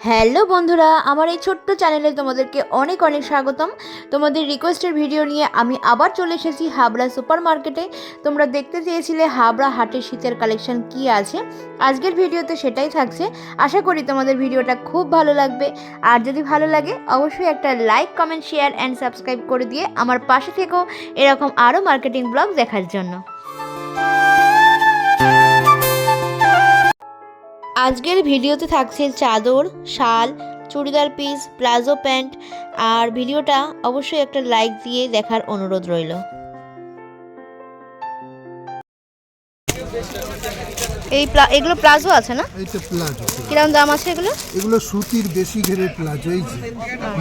Hello বন্ধুরা, আমার এই ছোট্ট চ্যানেলে তোমাদেরকে অনেক অনেক স্বাগতম। তোমাদের রিকোয়েস্টের ভিডিও নিয়ে আমি আবার চলে এসেছি হাবড়া সুপার মার্কেটে তোমরা দেখতে চেয়েছিলে হাবড়া হাটের শীতের কালেকশন কি আছে? আজকের ভিডিওতে সেটাই থাকছে। আশা করি তোমাদের ভিডিওটা খুব ভালো লাগবে। আর যদি ভালো লাগে, অবশ্যই একটা like comment share and subscribe করে দিয়ে আমার পাশে থেকেও এরকম আরও মার্কেটিং ব্লগ দেখার জন্য। আজকের ভিডিওতে থাকছে চাদর শাল চুড়িদার পিস প্লাজো প্যান্ট আর ভিডিওটা অবশ্যই একটা লাইক দিয়ে দেখার অনুরোধ রইল। এই এগুলো প্লাজো আছে না? এইটা প্লাজো। কীরকম দাম আছে এগুলো? এগুলো সুতির বেশি ঘেরের প্লাজো এই যে।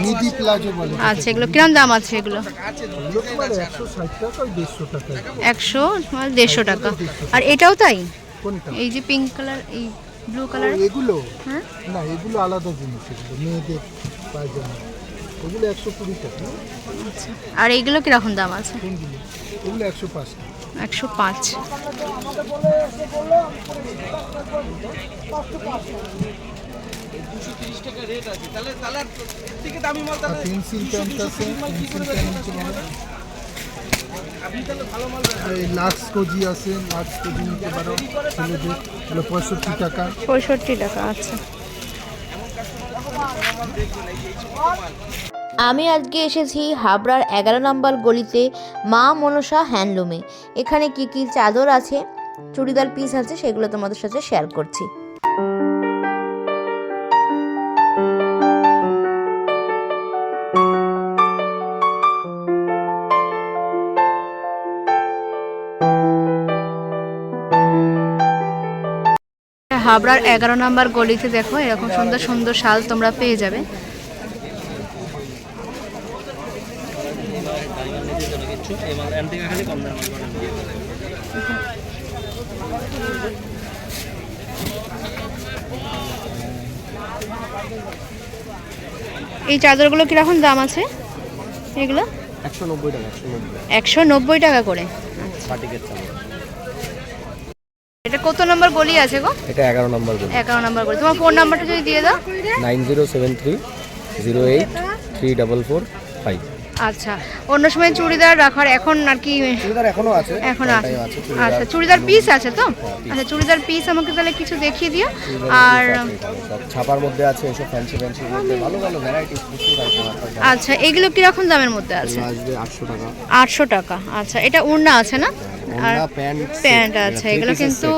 মিডি প্লাজো বলে আচ্ছা এগুলো কিরম দাম আছে এগুলো? এগুলো তোমার একশো ষাট টাকা ওই দেড়শো টাকা। একশো মানে দেড়শো টাকা। আর এটাও তাই? কোনটা? এই যে পিঙ্ক কালার এই ব্লু কালার এগুলো? হ্যাঁ না এগুলো আলাদা জিনিস এগুলো মেয়েদের পায়জামা। এগুলো একশো কুড়ি টাকা। আর এইগুলো কীরকম দাম আছে? এগুলো একশো পাঁচ টাকা। একশো পাঁচ। পেন্সিল প্যান্ট আছে পেন্সিল প্যান্ট এই লাক্স কোজি আছে লাক্স কোজি নিতে পারো ছেলেদের। পঁয়ষট্টি টাকা। পঁয়ষট্টি টাকা আচ্ছা। আমি আজকে এসেছি হাবড়ার এগারো নম্বর গলিতে মা মনসা হ্যান্ডলুমে। এখানে কি কি চাদর আছে চুড়িদার পিস আছে সেগুলো তোমাদের সাথে শেয়ার করছি। হাবড়ার এগারো নম্বর গলিতে দেখো এরকম সুন্দর সুন্দর শাল তোমরা পেয়ে যাবে। এই চাদরগুলো কীরকম দাম আছে? এগুলো? একশো নব্বই টাকা একশো নব্বই। টাকা করে। এটা কত নম্বর গলি আছে গো? এটা এগারো নম্বর গলি। এগারো নম্বর গলি। তোমার ফোন নাম্বারটা যদি দিয়ে দাও। Nine zero seven three zero eight three double four five. আচ্ছা। অন্য সময় চুড়িদার রাখার এখন আর কি চুড়িদার এখনও আছে এখন আছে। আচ্ছা চুড়িদার পিস আছে তো? আচ্ছা চুড়িদার পিস আমাকে তাহলে কিছু দেখিয়ে দিও। আর ছাপার মধ্যে আছে এসব ফ্যান্সি ফ্যান্সির মধ্যে ভালো ভালো ভ্যারাইটিস আচ্ছা এগুলো কীরকম দামের মধ্যে আছে? আসবে আটশো টাকা। আটশো টাকা। আচ্ছা এটা উড়না আছে না? আর প্যান্ট, আছে এগুলো কিন্তু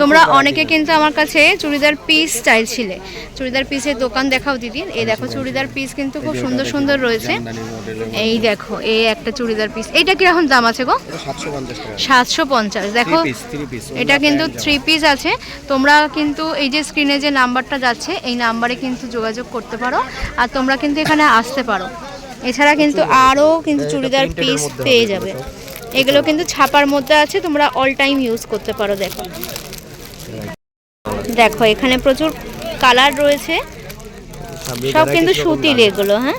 তোমরা অনেকে কিন্তু আমার কাছে চুড়িদার পিস চাইছিলে। চুড়িদার পিসের দোকান দেখাও দিদি। এই দেখো চুড়িদার পিস কিন্তু খুব সুন্দর সুন্দর রয়েছে। এই দেখো এই একটা চুড়িদার পিস এইটা কীরকম দাম আছে গো? সাতশো পঞ্চাশ দেখো এটা কিন্তু থ্রি পিস আছে। তোমরা কিন্তু এই যে স্ক্রিনে যে নাম্বারটা যাচ্ছে এই নাম্বারে কিন্তু যোগাযোগ করতে পারো। আর তোমরা কিন্তু এখানে আসতে পারো। এছাড়া কিন্তু আরও কিন্তু চুড়িদার পিস পেয়ে যাবে। এগুলো কিন্তু ছাপার মধ্যে আছে তোমরা অল টাইম ইউজ করতে পারো দেখো। দেখো এখানে প্রচুর কালার রয়েছে। সব কিন্তু সুতির এগুলো হ্যাঁ?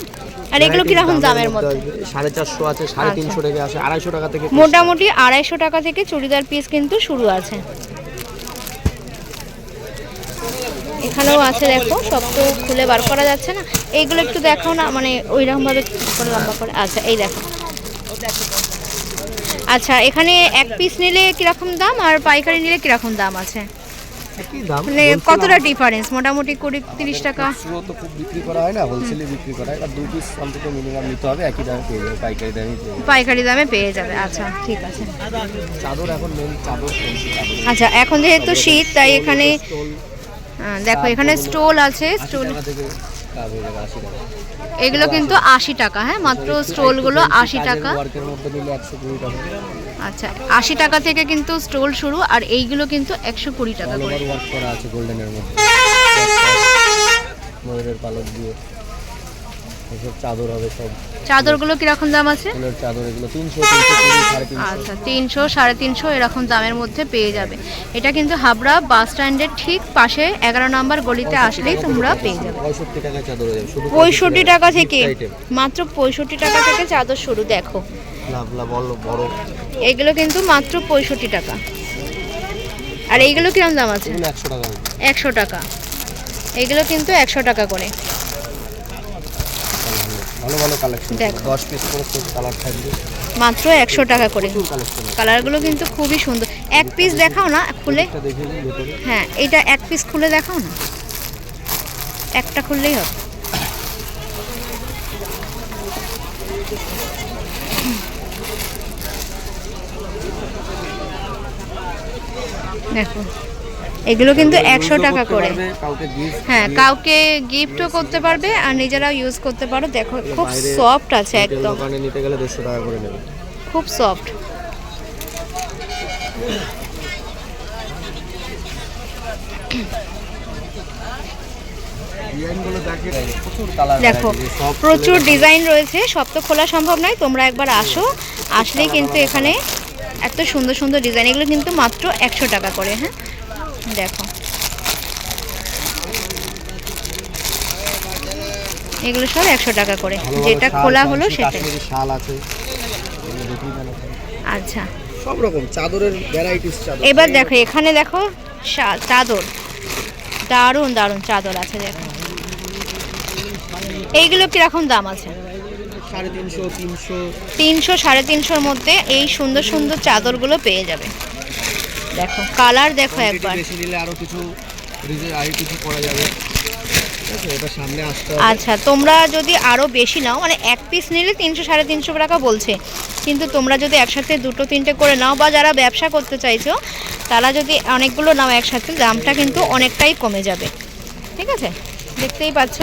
আর এগুলো কীরকম দামের মধ্যে? সাড়ে চারশো আছে সাড়ে আচ্ছা। তিনশো আছে আড়াইশো টাকা থেকে মোটামুটি আড়াইশো টাকা থেকে চুড়িদার পিস কিন্তু শুরু আছে। এখানেও আছে দেখো সব তো খুলে বার করা যাচ্ছে না। এইগুলো একটু দেখো না মানে ওইরকম ভাবে করে লম্বা করে। আচ্ছা এই দেখো। আচ্ছা এখানে এক পিস নিলে কীরকম দাম? আর পাইকারি নিলে কীরকম দাম আছে? দাম। মানে কতটা ডিফারেন্স মোটামুটি কুড়ি তিরিশ টাকা। খুচরো তো খুব বিক্রি করা হয় না হোলসেলে বিক্রি করা হয়। আর দু পিস অন্তত মিনিমাম নিতে হবে একই দামে পেয়ে যাবে পাইকারি দামে পাইকারি দামে পেয়ে যাবে আচ্ছা ঠিক আছে। চাদর এখন মেন চাদর আচ্ছা এখন যেহেতু শীত তাই এখানে দেখো এখানে স্টোল আছে স্টোল এগুলো কিন্তু আশি টাকা হ্যাঁ? মাত্র স্টোলগুলো আশি টাকা। আচ্ছা আশি টাকা থেকে কিন্তু স্টোল শুরু, আর এইগুলো কিন্তু একশো কুড়ি টাকা করে। গোল্ডেনের মধ্যে। ময়ূরের পালক দিয়ে। এসব চাদর হবে সব। চাদরগুলো কীরকম দাম আছে? চাদর এগুলো তিনশো আচ্ছা তিনশো সাড়ে তিনশো এরকম দামের মধ্যে পেয়ে যাবে। এটা কিন্তু হাবড়া বাস স্ট্যান্ডের ঠিক পাশে এগারো নম্বর গলিতে আসলেই তোমরা পেয়ে যাবে। পঁয়ষট্টি টাকা চাদর যাবে শুধু পঁয়ষট্টি টাকা থেকে মাত্র পঁয়ষট্টি টাকা থেকে চাদর শুরু দেখো। এগুলো কিন্তু মাত্র পঁয়ষট্টি টাকা। আর এইগুলো কিরম দাম আছে? একশো টাকা। একশো টাকা। এগুলো কিন্তু একশো টাকা করে। ভালো ভালো কালেকশন দেখো। দশ পিস করে কালার থাকবে। মাত্র একশো টাকা করে। কালারগুলো কিন্তু খুবই সুন্দর। এক পিস দেখাও না খুলে। হ্যাঁ এটা এক পিস খুলে দেখাও না। একটা খুললেই হবে। দেখো। এগুলো কিন্তু একশো টাকা করে। হ্যাঁ কাউকে গিফটও করতে পারবে আর নিজেরাও ইউজ করতে পারো। দেখো খুব সফট আছে একদম। নিতে গেলে দেড়শো টাকা করে নেবে। খুব সফট দেখে প্রচুর কালার দেখো প্রচুর ডিজাইন রয়েছে সব তো খোলা সম্ভব নয় তোমরা একবার আসো আসলেই কিন্তু এখানে এত সুন্দর সুন্দর ডিজাইন এগুলো কিন্তু মাত্র একশো টাকা করে হ্যাঁ? দেখো। এগুলো সব একশো টাকা করে। যেটা খোলা হলো শাল আছে জানো। আচ্ছা। সব রকম চাদরের ভ্যারাইটিস চাদর। এবার দেখো এখানে দেখো শা- চাদর। দারুণ দারুণ চাদর আছে দেখো। এইগুলো কীরকম দাম আছে? সাড়ে তিনশো তিনশো। তিনশো সাড়ে তিনশোর মধ্যে এই সুন্দর সুন্দর চাদরগুলো পেয়ে যাবে। দেখো কালার দেখো একবার। বেশি নিলে আরও কিছু রিজে কিছু করা যাবে। ঠিক আছে এটা সামনে আসতে হবে। আচ্ছা তোমরা যদি আরও বেশি নাও মানে এক পিস নিলে তিনশো সাড়ে তিনশো টাকা বলছে। কিন্তু তোমরা যদি একসাথে দুটো তিনটে করে নাও বা যারা ব্যবসা করতে চাইছো তারা যদি অনেকগুলো নাও একসাথে দামটা কিন্তু অনেকটাই কমে যাবে। ঠিক আছে? দেখতেই পাচ্ছ?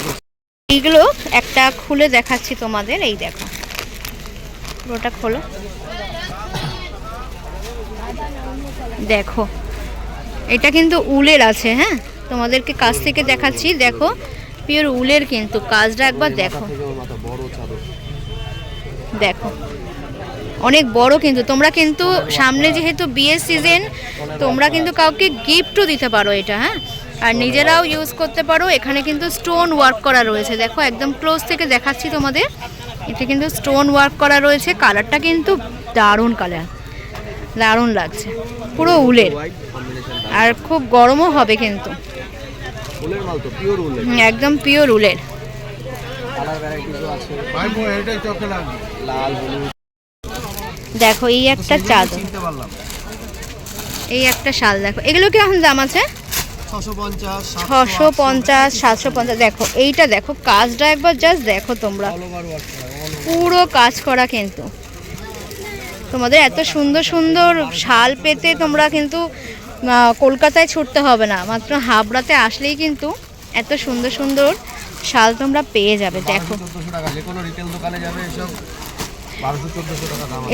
আমরা এইগুলো একটা খুলে দেখাচ্ছি তোমাদের, এই দেখো। পুরোটা খোলো। দেখো, এটা কিন্তু উলের আছে হ্যাঁ? তোমাদেরকে কাছ থেকে দেখাচ্ছি, দেখো, পিওর উলের কিন্তু, কাজটা একবার দেখো। দেখো, অনেক বড় কিন্তু, তোমরা কিন্তু সামনে যেহেতু বিয়ের সিজন তোমরা কিন্তু কাউকে গিফটও দিতে পারো এটা হ্যাঁ? আর নিজেরাও ইউজ করতে পারো। এখানে কিন্তু স্টোন ওয়ার্ক করা রয়েছে। দেখো একদম ক্লোজ থেকে দেখাচ্ছি তোমাদের। এটা কিন্তু স্টোন ওয়ার্ক করা রয়েছে। কালারটা কিন্তু দারুণ কালার দারুণ লাগছে। পুরো উলের। আর খুব গরমও হবে কিন্তু। ফুলের মাল তো পিওর উলের। হুম, একদম পিওর উলের। দেখো এই একটা চাদর এই একটা শাল দেখো। এগুলো কি এখন দাম আছে? ছশো পঞ্চাশ সাতশো পঞ্চাশ দেখো এইটা দেখো কাজটা একবার জাস্ট দেখো তোমরা। পুরো কাজ করা কিন্তু। তোমাদের এত সুন্দর সুন্দর শাল পেতে তোমরা কিন্তু কলকাতায় ছুটতে হবে না। মাত্র হাবড়াতে আসলেই কিন্তু এত সুন্দর সুন্দর শাল তোমরা পেয়ে যাবে দেখো। টাকা যে কোনো রিটেল দোকানে যাবে এসব।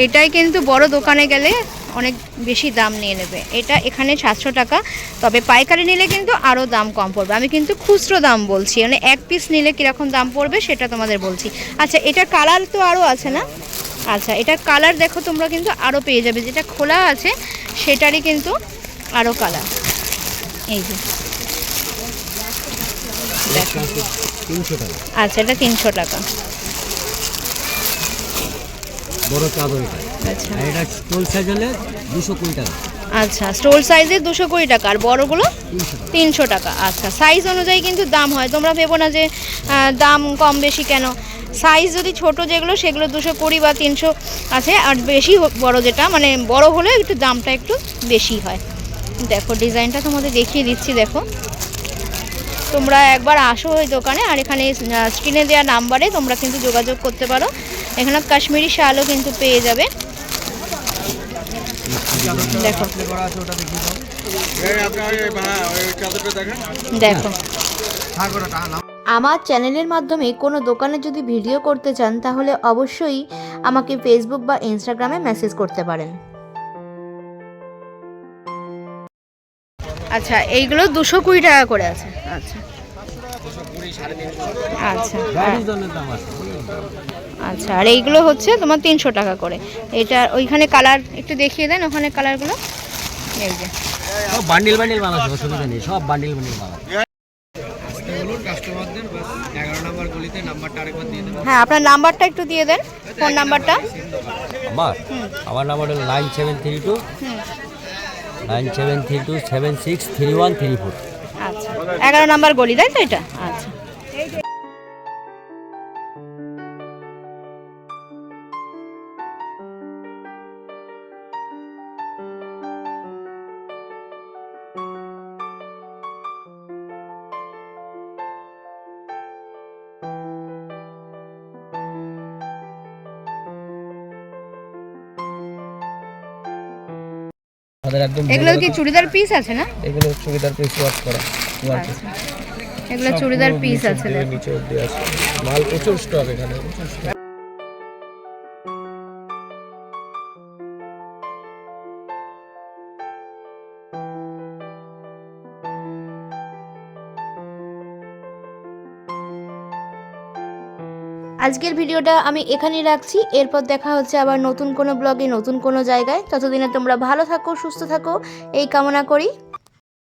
এটাই কিন্তু বড় দোকানে গেলে অনেক বেশি দাম নিয়ে নেবে। এটা এখানে সাতশো টাকা তবে পাইকারি নিলে কিন্তু আরও দাম কম পড়বে। আমি কিন্তু খুচরো দাম বলছি মানে এক পিস নিলে কীরকম দাম পড়বে সেটা তোমাদের বলছি। আচ্ছা এটার কালার তো আরও আছে না? আচ্ছা এটার কালার দেখো তোমরা কিন্তু আরও পেয়ে যাবে। যেটা খোলা আছে সেটারই কিন্তু আরও কালার এই যে। আচ্ছা এটা তিনশো টাকা। বড় চাদর আচ্ছা। আর এটা স্টোল সাইজ হলে দুশো কুড়ি টাকা। আচ্ছা স্টোল সাইজে দুশো কুড়ি টাকা আর বড়গুলো তিনশো টাকা। আচ্ছা সাইজ অনুযায়ী কিন্তু দাম হয়। তোমরা ভেবো না যে দাম কম বেশি কেন? সাইজ যদি ছোট যেগুলো সেগুলো দুশো কুড়ি বা তিনশো আছে। আর বেশি বড় যেটা মানে বড় হলে একটু দামটা একটু বেশি হয়। দেখো ডিজাইনটা তোমাদের দেখিয়ে দিচ্ছি দেখো। তোমরা একবার আসো ওই দোকানে আর এখানে স্ক্রিনে দেওয়া নাম্বারে তোমরা কিন্তু যোগাযোগ করতে পারো। এখানে কাশ্মীরি শালও কিন্তু পেয়ে যাবে। দেখো। দেখো। হ্যাঁ আমার চ্যানেলের মাধ্যমে কোনো দোকানে যদি ভিডিও করতে চান তাহলে অবশ্যই আমাকে ফেসবুক বা ইনস্টাগ্রামে মেসেজ করতে পারেন। আচ্ছা এইগুলো দুশো কুড়ি টাকা করে আছে। আচ্ছা। আচ্ছা আচ্ছা আর এইগুলো হচ্ছে তোমার তিনশো টাকা করে। এটা ওইখানে কালার একটু দেখিয়ে দেন ওখানে কালারগুলো এই যে। সব বান্ডিল বান্ডিল অসুবিধা নেই সব বান্ডিল বান্ডিল হ্যাঁ আপনার নাম্বারটা একটু দিয়ে দেন ফোন নাম্বারটা। আমার আমার নাম্বার হলো nine seven three two nine seven three two seven six three one three four আচ্ছা এগারো নাম্বার গলি তাই তো এটা? আচ্ছা। আমাদের একদম এগুলো কি চুড়িদার পিস আছে না? এগুলো চুড়িদার পিস ওয়াশ করা আচ্ছা। এগুলো চুড়িদার পিস আছে না নিচে অবধি আছে। মাল প্রচুর স্টক এখানে। আজকের ভিডিওটা আমি এখানেই রাখছি। এরপর দেখা হচ্ছে আবার নতুন কোনো ব্লগে, নতুন কোনো জায়গায়। ততদিনে তোমরা ভালো থাকো, সুস্থ থাকো। এই কামনা করি।